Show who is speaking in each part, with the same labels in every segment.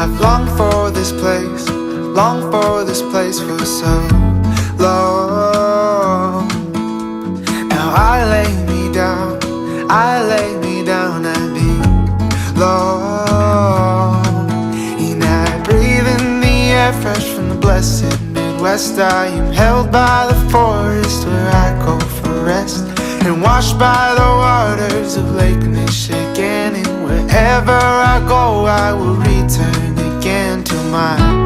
Speaker 1: I've longed for this place, longed for this place for so long. Now I lay me down, I lay me down and be long. And I breathe in the air fresh from the blessed Midwest. I am held by the forest where I go for rest. And washed by the waters of Lake Michigan. Wherever I go, I will return again to my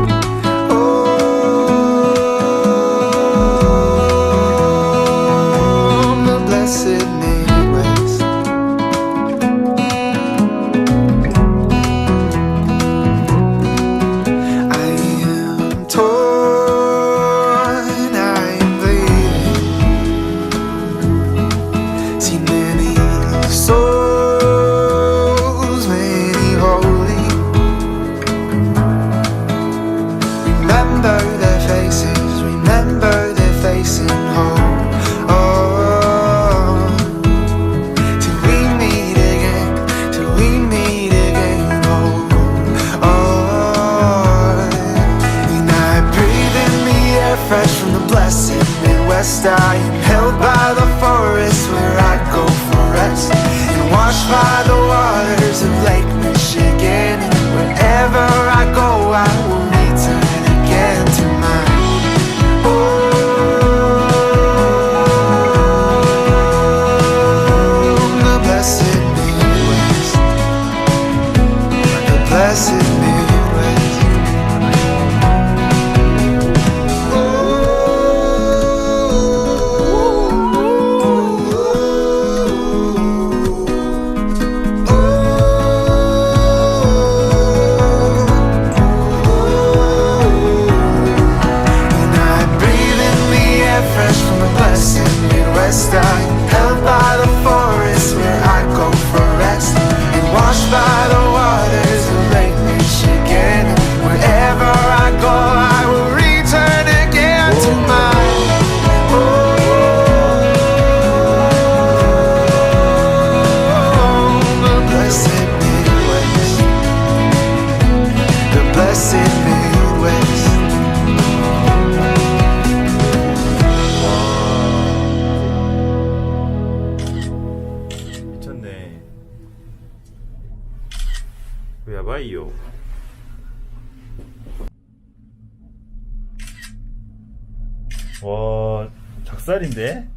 Speaker 2: 살인데?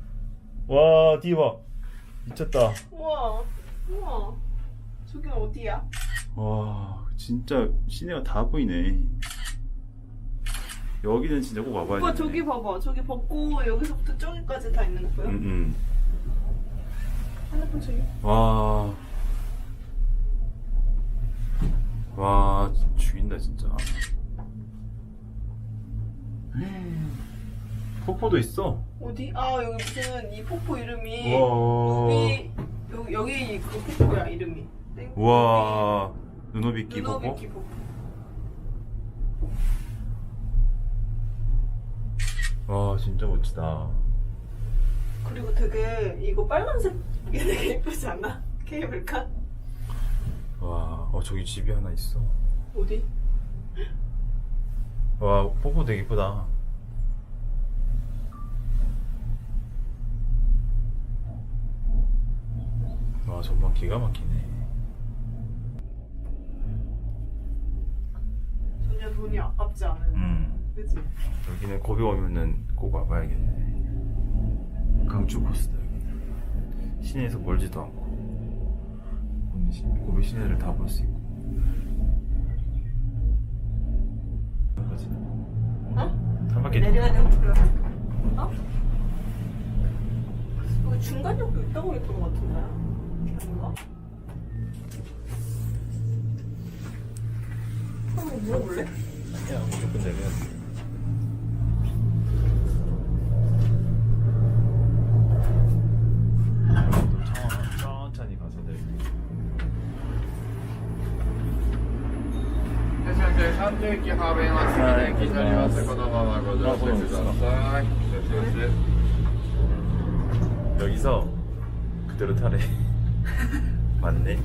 Speaker 2: 와, 뒤봐. 미쳤다.
Speaker 3: 우와, 우와. 저긴 어디야?
Speaker 2: 와, 진짜 시내가 다 보이네. 여기는 진짜 꼭 와봐야 돼.
Speaker 3: 오빠 저기 봐봐. 저기 벗고 여기서부터 저기까지 다 있는 거 보여?
Speaker 2: 응, 응.
Speaker 3: 핸드폰 저기.
Speaker 2: 와. 와, 죽인다, 진짜. 폭포도 있어.
Speaker 3: 어디? 아 여기 무슨 이 폭포 이름이
Speaker 2: 우와.
Speaker 3: 여기 여기 여기 그 폭포야 이름이. 땡.
Speaker 2: 우와. 눈오비끼 폭포?
Speaker 3: 눈오비키 폭포.
Speaker 2: 와, 진짜 멋지다.
Speaker 3: 그리고 되게 이거 빨간색 이게 되게 예쁘지 않아? 케이블카?
Speaker 2: 와, 어, 저기 집이 하나 있어.
Speaker 3: 어디?
Speaker 2: 와, 폭포 되게 이쁘다. 와, 전망 기가 막히네.
Speaker 3: 전혀 돈이 아깝지 않은.
Speaker 2: 음.
Speaker 3: 그치?
Speaker 2: 여기는 고비 오면은 꼭 와봐야겠네. 강추 코스다. 시내에서 멀지도 않고. 고비 시- 시내를 다 볼 수 있고.
Speaker 3: 어?
Speaker 2: 한 바퀴
Speaker 3: 내려가는 거. 어? 여기 중간역도 있다고 했던 것 같은데. 아닌가? 한번 물어볼래?
Speaker 2: 야, 무조건 내려야 돼. 또 천- 천천히 가서 내려.
Speaker 4: いらっしゃいませ三定期ハーベンは次の駅になります。このままご乗車ください。いらっしゃいませ
Speaker 2: 여기서 그대로 타래. 맞네.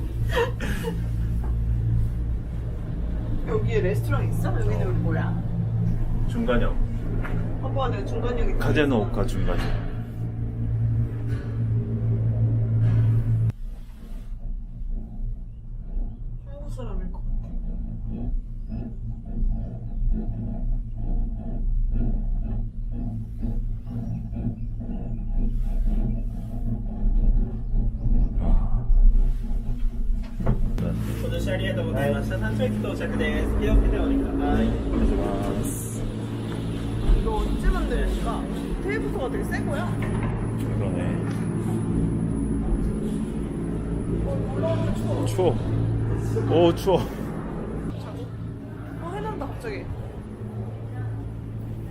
Speaker 3: 여기에 레스토랑 있어? 여기는 뭐야?
Speaker 2: 중간형.
Speaker 3: 아빠 내가 중간역에
Speaker 2: 카제노오카 중간형.
Speaker 3: 되게 새 거야.
Speaker 2: 그러네. 추워. 오 추워.
Speaker 3: 어 해난다 갑자기.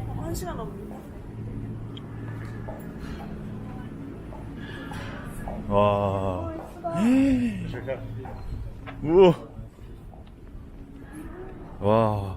Speaker 3: 어, 한 시간 남았네.
Speaker 2: 와. 우와. 와.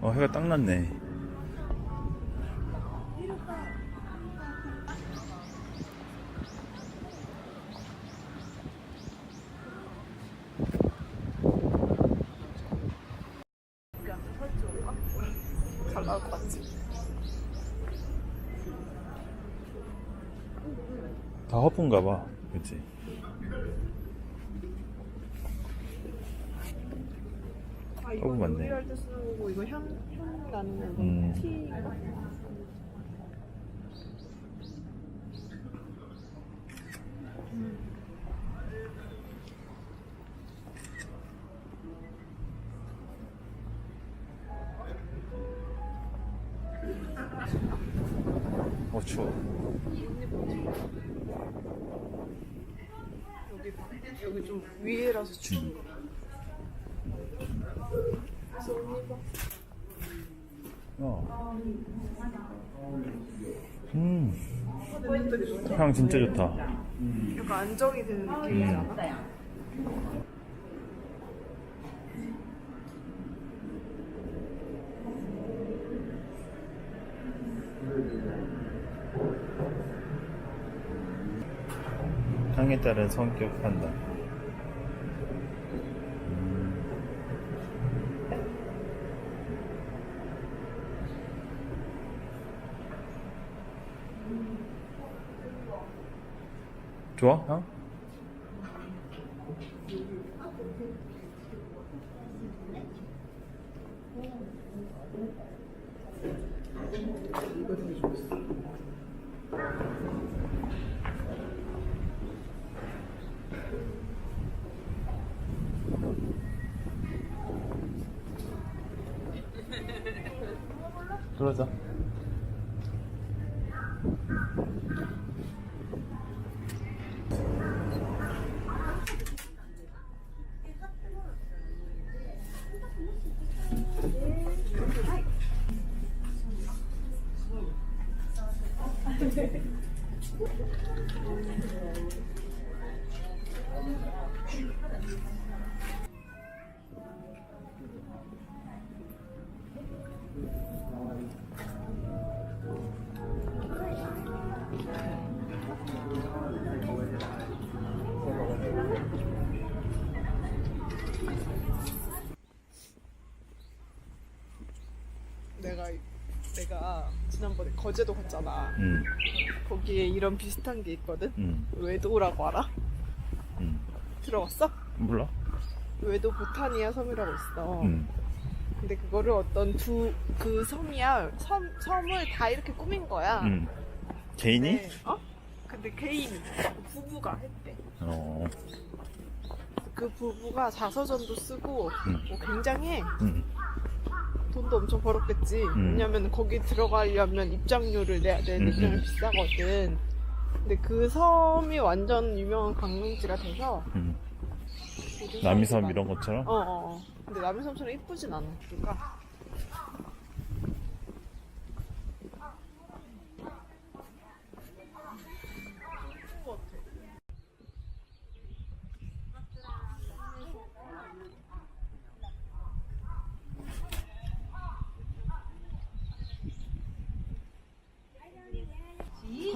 Speaker 3: 어
Speaker 2: 해가 딱 났네.
Speaker 3: 나올 것 같지?
Speaker 2: 다 허브인가 봐. 그치?
Speaker 3: 아 이거
Speaker 2: 허브 맞네.
Speaker 3: 요리할 때 쓰는 거고 이거 향, 향 나는 거.
Speaker 2: 음.
Speaker 3: 티인가?
Speaker 2: 어 추워.
Speaker 3: 여기 봐. 여기 좀 위에라서 추운 거.
Speaker 2: 어. 음.
Speaker 3: 좋다.
Speaker 2: 향 진짜 좋다.
Speaker 3: 약간 안정이 되는 느낌이잖아.
Speaker 2: 향에 따른 성격 판단. 좋아? 향? 그러자.
Speaker 3: 내 가 지난번에 거제도 갔잖아.
Speaker 2: 응,
Speaker 3: 거기에 이런 비슷한 게 있거든.
Speaker 2: 응,
Speaker 3: 외도라고 알아?
Speaker 2: 응.
Speaker 3: 들어봤어?
Speaker 2: 몰라?
Speaker 3: 외도 보타니아 섬이라고 있어.
Speaker 2: 응.
Speaker 3: 근데 그거를 어떤 두 그 섬이야 섬 섬을 다 이렇게 꾸민 거야.
Speaker 2: 응. 개인이?
Speaker 3: 네. 어? 근데 개인 부부가 했대.
Speaker 2: 어,
Speaker 3: 그 부부가 자서전도 쓰고
Speaker 2: 응.
Speaker 3: 뭐 굉장해.
Speaker 2: 응.
Speaker 3: 돈도 엄청 벌었겠지.
Speaker 2: 음.
Speaker 3: 왜냐면 거기 들어가려면 입장료를 내야 돼.
Speaker 2: 음,
Speaker 3: 입장료
Speaker 2: 음.
Speaker 3: 비싸거든. 근데 그 섬이 완전 유명한 관광지가 돼서
Speaker 2: 응.
Speaker 3: 모든
Speaker 2: 남이섬 이런 것처럼?
Speaker 3: 많아. 어, 어, 어. 근데 남이섬처럼 이쁘진 않아. 그러니까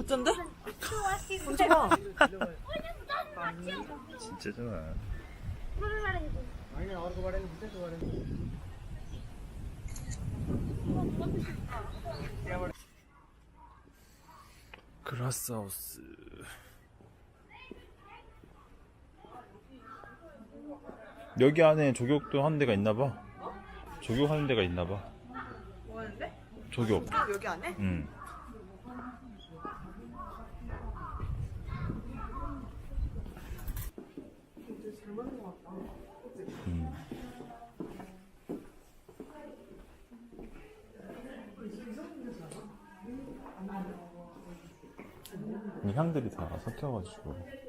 Speaker 3: 어쩐데? 진짜 봐.
Speaker 2: 진짜 좋아. 그라스하우스. 여기 안에 조격도 하는 데가 있나 봐. 조격하는 데가 있나 봐.
Speaker 3: 뭐 하는데?
Speaker 2: 조격.
Speaker 3: 여기 안에?
Speaker 2: 응. 음. 이 향들이 다 섞여가지고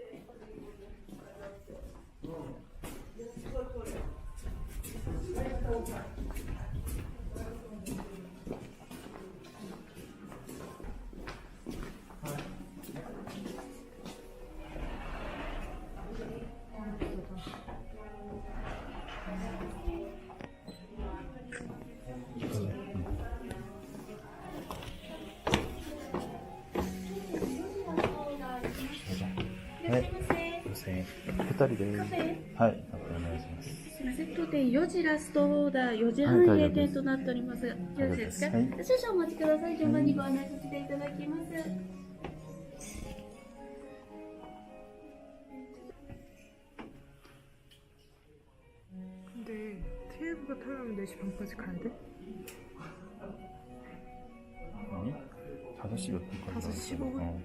Speaker 2: 해탈이 돼. 하이. 안녕하세요.
Speaker 5: すみません、当店4時ラストオーダー、4時半閉店となっております。よろしいですか、
Speaker 2: はい
Speaker 5: 少々お待ちください。順番にご案内させていただきます。
Speaker 3: 근데 TF가 타려면 4시 반까지 가야 돼?
Speaker 2: 아니? 5시 몇 분까지
Speaker 3: 5시
Speaker 2: 나왔어?
Speaker 3: 15분?
Speaker 2: 어.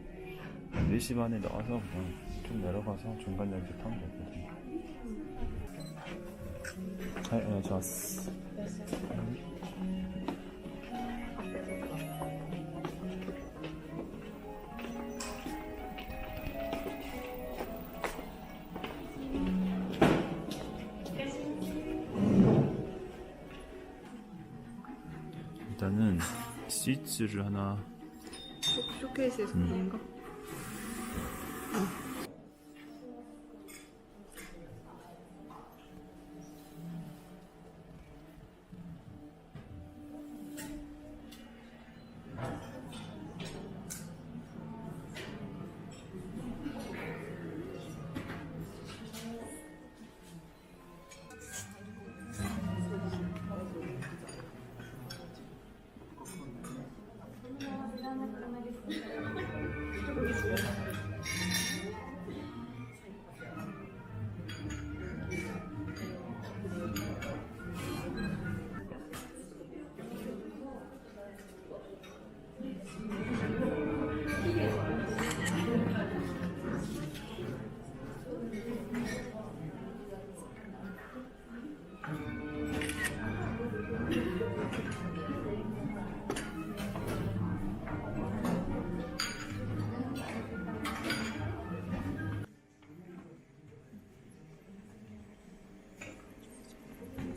Speaker 2: 4시 반에 나와서 그냥 좀 내려가서 중간역에 타면 되거든. 네, 네, 좋았어. 일단은 스위츠를 하나
Speaker 3: 쇼케이스에서
Speaker 2: 음.
Speaker 3: 보는 거?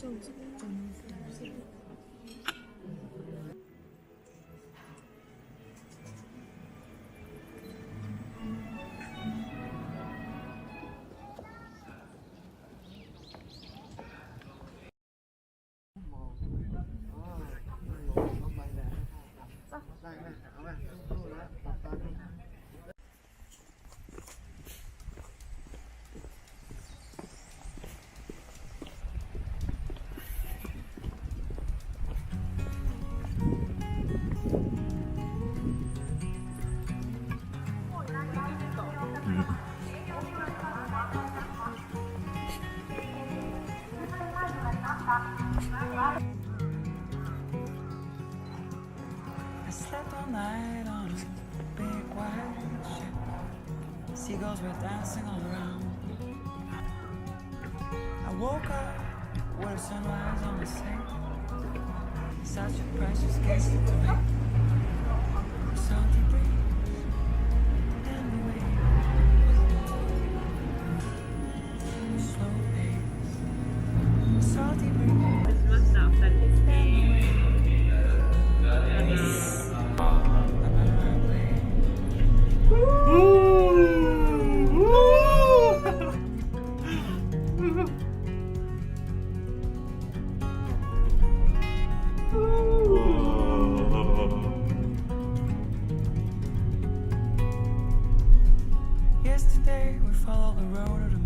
Speaker 6: соус, ship. Were dancing all around. I woke up with a sunrise on the sea. Such a precious gift to me. Salty out of the